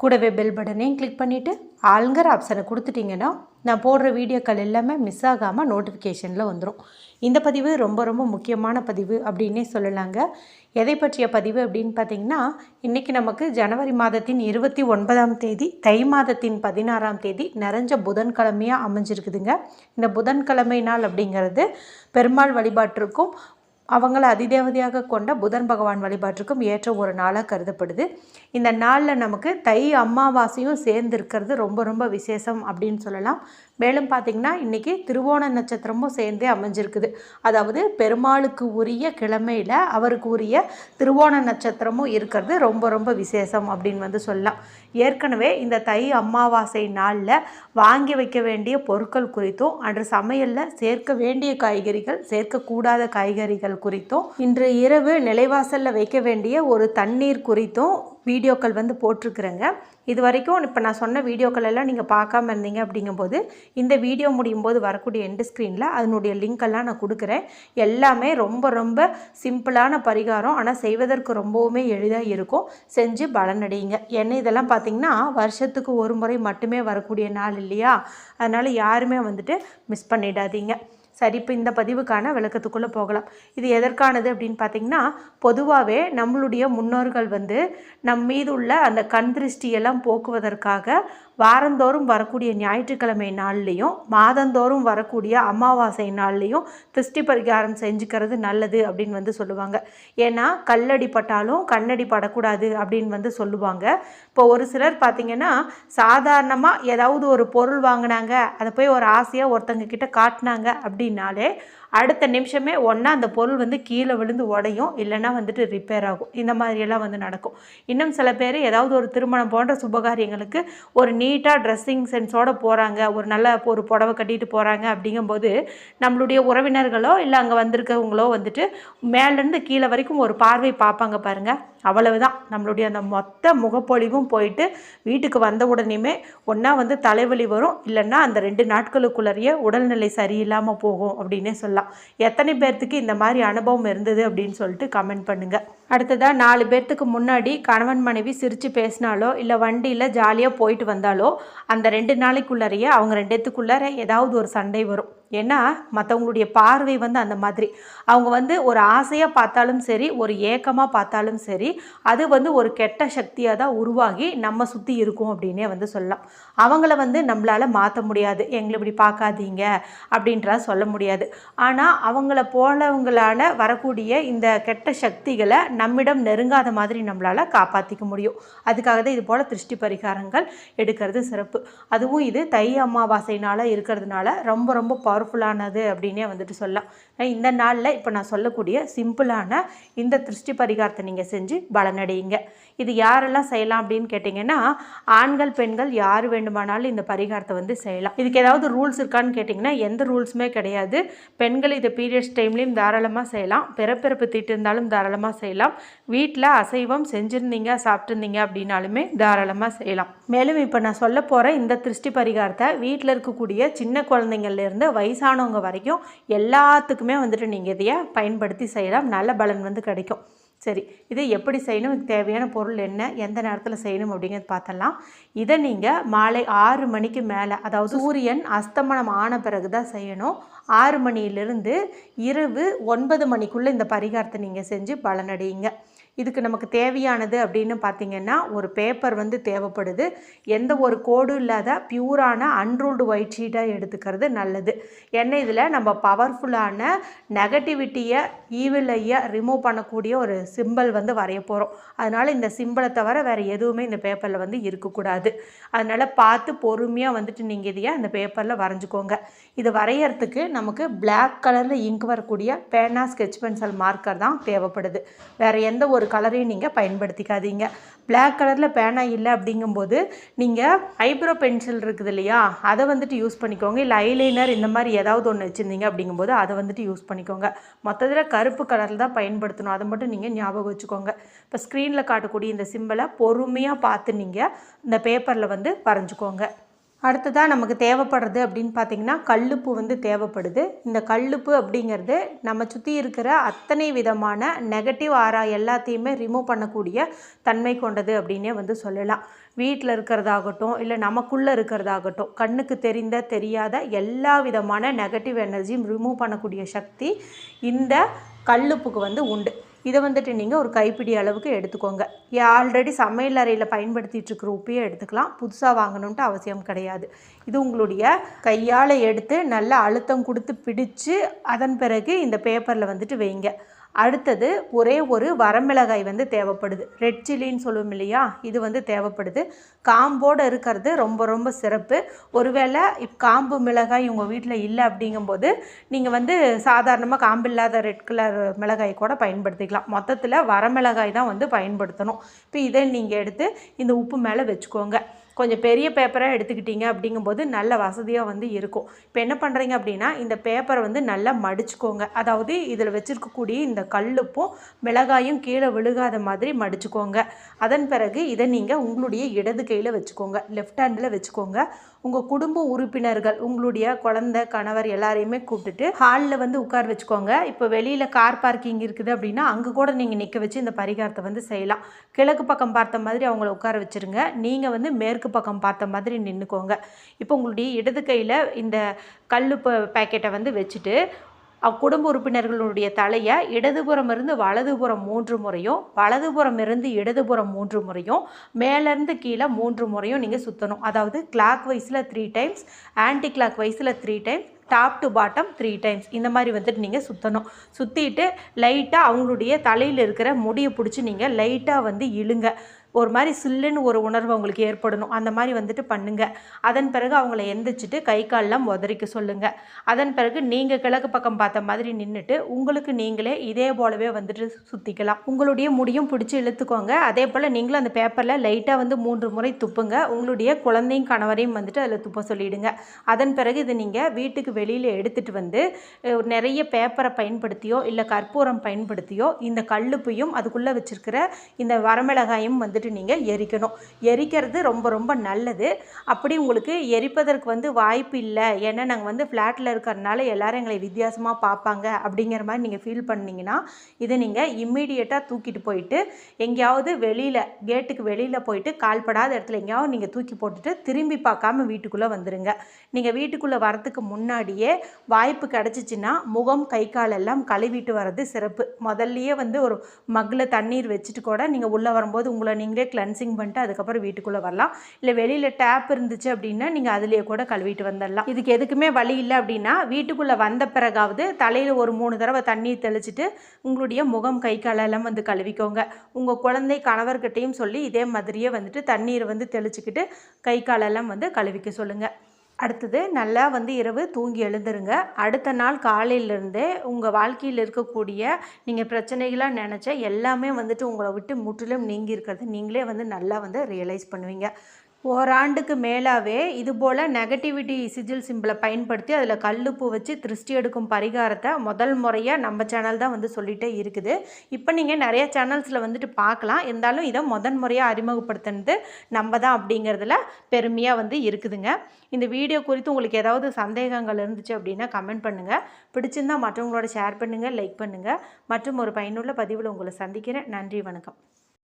கூடவே பெல் பட்டனையும் கிளிக் பண்ணிவிட்டு ஆளுங்கிற ஆப்ஷனை கொடுத்துட்டிங்கன்னா நான் போடுற வீடியோக்கள் எல்லாமே மிஸ் ஆகாமல் நோட்டிஃபிகேஷனில் வந்துடும் இந்த பதிவு ரொம்ப ரொம்ப முக்கியமான பதிவு அப்படின்னே சொல்லலாங்க. எதை பற்றிய பதிவு அப்படின்னு பார்த்தீங்கன்னா இன்றைக்கி நமக்கு ஜனவரி மாதத்தின் இருபத்தி ஒன்பதாம் தேதி தை மாதத்தின் பதினாறாம் தேதி நிறைஞ்ச புதன்கிழமையாக அமைஞ்சிருக்குதுங்க. இந்த புதன்கிழமை நாள் அப்படிங்கிறது பெருமாள் வழிபாட்டிற்கும் அவங்கள அதிதேவதையாக கொண்ட புதன் பகவான் வழிபாட்டுக்கும் ஏற்ற ஒரு நாளாக கருதப்படுது. இந்த நாளில் நமக்கு தை அமாவாசையும் சேர்ந்து இருக்கிறது ரொம்ப ரொம்ப விசேஷம் அப்படின்னு சொல்லலாம். மேலும் பார்த்திங்கன்னா இன்றைக்கி திருவோண நட்சத்திரமும் சேர்ந்தே அமைஞ்சிருக்குது. அதாவது பெருமாளுக்கு உரிய கிழமையில் அவருக்கு உரிய திருவோண நட்சத்திரமும் இருக்கிறது. ரொம்ப ரொம்ப விசேஷம் அப்படின்னு வந்து சொல்லலாம். ஏற்கனவே இந்த தை அமாவாசை நாளில் வாங்கி வைக்க வேண்டிய பொருட்கள் குறித்தும் அன்று சமையலில் சேர்க்க வேண்டிய காய்கறிகள் சேர்க்கக்கூடாத காய்கறிகள் குறித்தும் இன்று இரவு நிலைவாசலில் வைக்க வேண்டிய ஒரு தண்ணீர் குறித்தும் வீடியோக்கள் வந்து போட்டிருக்குறேங்க. இது வரைக்கும் இப்போ நான் சொன்ன வீடியோக்கள் எல்லாம் நீங்கள் பார்க்காம இருந்தீங்க அப்படிங்கும்போது இந்த வீடியோ முடியும் போது வரக்கூடிய எண்டு ஸ்க்ரீனில் அதனுடைய லிங்க் எல்லாம் நான் கொடுக்குறேன். எல்லாமே ரொம்ப ரொம்ப சிம்பிளான பரிகாரம். ஆனால் செய்வதற்கு ரொம்பவுமே எளிதாக இருக்கும். செஞ்சு பலனடையுங்க ஏன்னா இதெல்லாம் பார்த்திங்கன்னா வருஷத்துக்கு ஒரு முறை மட்டுமே வரக்கூடிய நாள் இல்லையா? அதனால் யாருமே வந்துட்டு மிஸ் பண்ணிடாதீங்க. சரி இப்போ இந்த பதிவுக்கான விளக்கத்துக்குள்ளே போகலாம். இது எதற்கானது அப்படின்னு பார்த்தீங்கன்னா பொதுவாகவே நம்மளுடைய முன்னோர்கள் வந்து நம் மீது உள்ள அந்த கண் திருஷ்டியெல்லாம் போக்குவதற்காக வாரந்தோறும் வரக்கூடிய ஞாயிற்றுக்கிழமை நாள்லேயும் மாதந்தோறும் வரக்கூடிய அமாவாசை நாள்லேயும் திருஷ்டி பரிகாரம் செஞ்சுக்கிறது நல்லது அப்படின்னு வந்து சொல்லுவாங்க. ஏன்னா கல்லடி பட்டாலும் கண்ணடி படக்கூடாது அப்படின்னு வந்து சொல்லுவாங்க. இப்போ ஒரு சிலர் பார்த்திங்கன்னா சாதாரணமாக ஏதாவது ஒரு பொருள் வாங்கினாங்க அதை போய் ஒரு ஆசையாக ஒருத்தங்க கிட்ட காட்டினாங்க அப்படின்னாலே அடுத்த நிமிஷமே ஒன்றா அந்த பொருள் வந்து கீழே விழுந்து உடையும் இல்லைன்னா வந்துட்டு ரிப்பேர் ஆகும். இந்த மாதிரியெல்லாம் வந்து நடக்கும். இன்னும் சில பேர் ஏதாவது ஒரு திருமணம் போன்ற சுபகாரியங்களுக்கு ஒரு நீட்டாக ட்ரெஸ்ஸிங் சென்ஸோடு போகிறாங்க ஒரு நல்ல ஒரு புடவை கட்டிட்டு போகிறாங்க அப்படிங்கும்போது நம்மளுடைய உறவினர்களோ இல்லை அங்கே வந்திருக்கவங்களோ வந்துட்டு மேலேருந்து கீழே வரைக்கும் ஒரு பார்வை பார்ப்பாங்க பாருங்கள் அவ்வளவுதான். நம்மளுடைய அந்த மொத்த முகப்பொழிவும் போயிட்டு வீட்டுக்கு வந்த உடனேயுமே ஒன்றா வந்து தலைவலி வரும். இல்லைன்னா அந்த ரெண்டு நாட்களுக்குள்ளேயே உடல்நிலை சரியில்லாமல் போகும் அப்படின்னே சொல்லலாம். எத்தனை பேர்த்துக்கு இந்த மாதிரி அனுபவம் இருந்தது அப்படின்னு சொல்லிட்டு கமெண்ட் பண்ணுங்கள் அடுத்ததாக நாலு பேர்த்துக்கு முன்னாடி கணவன் மனைவி சிரித்து பேசினாலோ இல்லை வண்டியில் ஜாலியாக போயிட்டு வந்தாலோ அந்த ரெண்டு நாளைக்குள்ளாரையே அவங்க ரெண்டுத்துக்குள்ளார ஏதாவது ஒரு சண்டை வரும். ஏன்னா மற்றவங்களுடைய பார்வை வந்து அந்த மாதிரி. அவங்க வந்து ஒரு ஆசையாக பார்த்தாலும் சரி ஒரு ஏக்கமாக பார்த்தாலும் சரி அது வந்து ஒரு கெட்ட சக்தியாக தான் உருவாகி நம்ம சுற்றி இருக்கும் அப்படின்னே வந்து சொல்லலாம். அவங்கள வந்து நம்மளால் மாற்ற முடியாது. எங்களை இப்படி பார்க்காதீங்க அப்படின்றத சொல்ல முடியாது. ஆனால் அவங்கள போலவங்களால் வரக்கூடிய இந்த கெட்ட சக்திகளை நம்மிடம் நெருங்காத மாதிரி நம்மளால் காப்பாற்றிக்க முடியும். அதுக்காக தான் இது போல் திருஷ்டி பரிகாரங்கள் எடுக்கிறது சிறப்பு. அதுவும் இது தை அமாவாசைனால் இருக்கிறதுனால ரொம்ப ரொம்ப பவர்ஃபுல்லானது அப்படின்னே வந்துட்டு சொல்லலாம். இந்த நாளில் இப்போ நான் சொல்லக்கூடிய சிம்பிளான இந்த திருஷ்டி பரிகாரத்தை நீங்கள் செஞ்சு பலனடையுங்க. இது யாரெல்லாம் செய்யலாம் அப்படின்னு கேட்டிங்கன்னா ஆண்கள் பெண்கள் யார் வேண்டுமானாலும் இந்த பரிகாரத்தை வந்து செய்யலாம். இதுக்கு ஏதாவது ரூல்ஸ் இருக்கான்னு கேட்டிங்கன்னா எந்த ரூல்ஸுமே கிடையாது. பெண்கள் இதை பீரியட்ஸ் டைம்லேயும் தாராளமாக செய்யலாம். பிறப்பிறப்பு தீட்டு இருந்தாலும் தாராளமாக செய்யலாம். வீட்டில் அசைவம் செஞ்சுருந்தீங்க சாப்பிட்ருந்தீங்க அப்படின்னாலுமே தாராளமாக செய்யலாம். மேலும் இப்போ நான் சொல்ல போகிற இந்த திருஷ்டி பரிகாரத்தை வீட்டில் இருக்கக்கூடிய சின்ன குழந்தைங்கள்லேருந்து வயசானவங்க வரைக்கும் எல்லாத்துக்குமே வந்துட்டு நீங்கள் இதையை பயன்படுத்தி செய்யலாம். நல்ல பலன் வந்து கிடைக்கும். சரி இதை எப்படி செய்யணும்? இதுக்கு தேவையான பொருள் என்ன? எந்த நேரத்தில் செய்யணும் அப்படிங்கிறது பார்த்தலாம் இதை நீங்கள் மாலை ஆறு மணிக்கு மேலே அதாவது சூரியன் அஸ்தமனம் ஆன பிறகு தான் செய்யணும். ஆறு மணியிலிருந்து இரவு ஒன்பது மணிக்குள்ளே இந்த பரிகாரத்தை நீங்கள் செஞ்சு பலனடையுங்க. இதுக்கு நமக்கு தேவையானது அப்படின்னு பார்த்தீங்கன்னா ஒரு பேப்பர் வந்து தேவைப்படுது. எந்த ஒரு கோடும் இல்லாத பியூரான அன்ரூல்டு ஒயிட் ஷீட்டாக எடுத்துக்கிறது நல்லது. ஏன்னா இதில் நம்ம பவர்ஃபுல்லான நெகட்டிவிட்டியை ஈவிலையை ரிமூவ் பண்ணக்கூடிய ஒரு சிம்பிள் வந்து வரைய போகிறோம் அதனால் இந்த சிம்பிளை தவிர வேறு எதுவுமே இந்த பேப்பரில் வந்து இருக்கக்கூடாது. அதனால் பார்த்து பொறுமையாக வந்துட்டு நீங்கள் இதையே அந்த பேப்பரில் வரைஞ்சிக்கோங்க. இது வரையறதுக்கு நமக்கு பிளாக் கலரில் இங்க் வரக்கூடிய பேனா ஸ்கெச் பென்சில் மார்க்கர் தான் தேவைப்படுது. வேறு எந்த ஒரு கலரையும் நீங்கள் பயன்படுத்திக்காதீங்க. பிளாக் கலரில் பேனா இல்லை அப்படிங்கும்போது நீங்கள் ஐப்ரோ பென்சில் இருக்குது இல்லையா அதை வந்துட்டு யூஸ் பண்ணிக்கோங்க. இல்லை ஐலைனர் இந்த மாதிரி ஏதாவது ஒன்று வச்சுருந்தீங்க அப்படிங்கும்போது அதை வந்துட்டு யூஸ் பண்ணிக்கோங்க. மொத்தத்தில் கருப்பு கலரில் தான் பயன்படுத்தணும். அதை மட்டும் நீங்கள் ஞாபகம் வச்சுக்கோங்க. இப்போ ஸ்க்ரீனில் காட்டக்கூடிய இந்த சிம்பிளை பொறுமையாக பார்த்து நீங்கள் இந்த பேப்பரில் வந்து வரைஞ்சிக்கோங்க. அடுத்ததாக நமக்கு தேவைப்படுறது அப்படின்னு பார்த்தீங்கன்னா கல்லுப்பு வந்து தேவைப்படுது. இந்த கல்லுப்பு அப்படிங்கிறது நம்ம சுற்றி இருக்கிற அத்தனை விதமான நெகட்டிவ் ஆரா எல்லாத்தையுமே ரிமூவ் பண்ணக்கூடிய தன்மை கொண்டது அப்படின்னே வந்து சொல்லலாம். வீட்டில் இருக்கிறதாகட்டும் இல்லை நமக்குள்ளே இருக்கிறதாகட்டும் கண்ணுக்கு தெரிந்த தெரியாத எல்லா விதமான நெகட்டிவ் எனர்ஜியும் ரிமூவ் பண்ணக்கூடிய சக்தி இந்த கல்லுப்புக்கு வந்து உண்டு. இதை வந்துட்டு நீங்கள் ஒரு கைப்பிடி அளவுக்கு எடுத்துக்கோங்க. ஆல்ரெடி சமையல் அறையில் பயன்படுத்திகிட்டு இருக்கிற உப்பையே எடுத்துக்கலாம். புதுசாக வாங்கணுன்ட்டு அவசியம் கிடையாது. இது உங்களுடைய கையால் எடுத்து நல்லா அழுத்தம் கொடுத்து பிடிச்சு அதன் பிறகு இந்த பேப்பரில் வந்துட்டு வைங்க. அடுத்தது ஒரே ஒரு வரமிளகாய் வந்து தேவைப்படுது. ரெட் சில்லின்னு சொல்லுவோம் இல்லையா? இது வந்து தேவைப்படுது. காம்போடு இருக்கிறது ரொம்ப ரொம்ப சிறப்பு. ஒருவேளை காம்பு மிளகாய் உங்கள் வீட்டில் இல்லை அப்படிங்கும்போது நீங்கள் வந்து சாதாரணமாக காம்பு இல்லாத ரெட் கலர் மிளகாய் கூட பயன்படுத்திக்கலாம். மொத்தத்தில் வரமிளகாய் தான் வந்து பயன்படுத்தணும். இப்போ இதை நீங்கள் எடுத்து இந்த உப்பு மேலே வச்சுக்கோங்க. கொஞ்சம் பெரிய பேப்பராக எடுத்துக்கிட்டீங்க அப்படிங்கும்போது நல்ல வசதியாக வந்து இருக்கும். இப்போ என்ன பண்ணுறீங்க அப்படின்னா இந்த பேப்பரை வந்து நல்லா மடிச்சுக்கோங்க. அதாவது இதில் வச்சுருக்கக்கூடிய இந்த கல்லுப்பும் மிளகாயும் கீழே விழுகாத மாதிரி மடிச்சுக்கோங்க. அதன் பிறகு இதை நீங்கள் உங்களுடைய இடது கையில் வச்சுக்கோங்க. லெஃப்ட் ஹேண்டில் வச்சுக்கோங்க. உங்கள் குடும்ப உறுப்பினர்கள் உங்களுடைய குழந்த கணவர் எல்லாரையுமே கூப்பிட்டுட்டு ஹாலில் வந்து உட்கார வச்சுக்கோங்க. இப்போ வெளியில் கார் பார்க்கிங் இருக்குது அப்படின்னா அங்கே கூட நீங்கள் நிற்க வச்சு இந்த பரிகாரத்தை வந்து செய்யலாம். கிழக்கு பக்கம் பார்த்த மாதிரி அவங்கள உட்கார வச்சுருங்க. நீங்கள் வந்து மேற்கு பக்கம் பார்த்த மாதிரி நின்றுக்கோங்க இப்போ உங்களுடைய இடது கையில் இந்த கல் பேக்கெட்டை வந்து வச்சுட்டு குடும்ப உறுப்பினர்களுடைய தலையை இடதுபுறம் இருந்து வலதுபுறம் மூன்று முறையும் வலதுபுறம் இருந்து இடதுபுறம் மூன்று முறையும் மேலேருந்து கீழே மூன்று முறையும் நீங்கள் சுற்றணும் அதாவது கிளாக் வைஸில் த்ரீ டைம்ஸ் ஆன்டி கிளாக் வைஸில் three times top to bottom three times இந்த மாதிரி வந்துட்டு நீங்கள் சுற்றணும் சுற்றிட்டு லைட்டாக அவங்களுடைய தலையில் இருக்கிற முடியை பிடிச்சி நீங்கள் லைட்டாக வந்து இழுங்க. ஒரு மாதிரி சில்லுன்னு ஒரு உணர்வு அவங்களுக்கு ஏற்படணும். அந்த மாதிரி வந்துட்டு பண்ணுங்கள் அதன் பிறகு அவங்கள எந்திரிச்சிட்டு கை கால்லாம் உதறிக்க சொல்லுங்கள் அதன் பிறகு நீங்கள் கிழக்கு பக்கம் பார்த்த மாதிரி நின்றுட்டு உங்களுக்கு நீங்களே இதே போலவே வந்துட்டு சுற்றிக்கலாம் உங்களுடைய முடியும் பிடிச்சி இழுத்துக்கோங்க. அதே போல் நீங்களும் அந்த பேப்பரில் லைட்டாக வந்து மூன்று முறை துப்புங்க. உங்களுடைய குழந்தையும் கணவரையும் வந்துட்டு அதில் துப்ப சொல்லிவிடுங்க அதன் பிறகு இதை நீங்கள் வீட்டுக்கு வெளியில் எடுத்துகிட்டு வந்து நிறைய பேப்பரை பயன்படுத்தியோ இல்லை கற்பூரம் பயன்படுத்தியோ இந்த கல்லுப்பையும் அதுக்குள்ளே வச்சுருக்கிற இந்த வரமிளகாயும் வந்துட்டு நீங்கள் எரிக்கணும். எரிக்கிறது ரொம்ப ரொம்ப நல்லது. அப்படி உங்களுக்கு எரிப்பதற்கு வந்து வாய்ப்பு இல்லை. ஏன்னா நாங்கள் வந்து ஃப்ளாட்டில் இருக்கிறதுனால எல்லோரும் எங்களை வித்தியாசமாக பார்ப்பாங்க அப்படிங்கிற மாதிரி நீங்கள் ஃபீல் பண்ணிங்கன்னா இதை நீங்கள் இம்மீடியட்டாக தூக்கிட்டு போயிட்டு எங்கேயாவது வெளியில் கேட்டுக்கு வெளியில் போயிட்டு கால்படாத இடத்துல எங்கேயாவது நீங்கள் தூக்கி போட்டுட்டு திரும்பி பார்க்காம வீட்டுக்குள்ளே வந்துடுங்க நீங்கள் வீட்டுக்குள்ளே வரத்துக்கு முன்னாடியே வாய்ப்பு கிடச்சிச்சின்னா முகம் கை கால் எல்லாம் கழுவிட்டு வர்றது சிறப்பு. முதல்லையே வந்து ஒரு மக்கில் தண்ணீர் வச்சுட்டு கூட நீங்கள் உள்ளே வரும்போது உங்களை நீங்கள் கிளென்சிங் பண்ணிட்டு அதுக்கப்புறம் வீட்டுக்குள்ளே வரலாம். இல்லை வெளியில் டேப் இருந்துச்சு அப்படின்னா நீங்கள் அதிலேயே கூட கழுவிட்டு வந்துடலாம். இதுக்கு எதுக்குமே வழி இல்லை அப்படின்னா வீட்டுக்குள்ளே வந்த பிறகாவது தலையில் ஒரு மூணு தடவை தண்ணீர் தெளிச்சுட்டு உங்களுடைய முகம் கை காலெல்லாம் வந்து கழுவிக்கோங்க. உங்கள் குழந்தை கணவர்கிட்டையும் சொல்லி இதே மாதிரியே வந்துட்டு தண்ணீரை வந்து தெளிச்சுக்கிட்டு கை காலெல்லாம் வந்து கழுவிக்க சொல்லுங்கள் அடுத்தது நல்லா வந்து இரவு தூங்கி எழுந்துருங்க. அடுத்த நாள் காலையிலேருந்தே உங்கள் வாழ்க்கையில் இருக்கக்கூடிய நீங்கள் பிரச்சனைகளாக நினச்ச எல்லாமே வந்துட்டு உங்களை விட்டு முற்றிலும் நீங்கி இருக்கிறது. நீங்களே வந்து நல்லா வந்து ரியலைஸ் பண்ணுவீங்க. ஓராண்டுக்கு மேலாகவே இதுபோல் நெகட்டிவிட்டி சிஜில் சிம்பிளை பயன்படுத்தி அதில் கல்லுப்பு வச்சு திருஷ்டி எடுக்கும் பரிகாரத்தை முதல் முறையாக நம்ம சேனல் தான் வந்து சொல்லிகிட்டே இருக்குது. இப்போ நீங்கள் நிறைய சேனல்ஸில் வந்துட்டு பார்க்கலாம். இருந்தாலும் இதை முதன் முறையாக அறிமுகப்படுத்தினது நம்ம தான் அப்படிங்கிறதுல பெருமையாக வந்து இருக்குதுங்க. இந்த வீடியோ குறித்து உங்களுக்கு ஏதாவது சந்தேகங்கள் இருந்துச்சு அப்படின்னா கமெண்ட் பண்ணுங்கள் பிடிச்சிருந்தால் மற்றவங்களோட ஷேர் பண்ணுங்கள் லைக் பண்ணுங்கள் மற்றும் ஒரு பயனுள்ள பதிவில் உங்களை சந்திக்கிறேன். நன்றி வணக்கம்.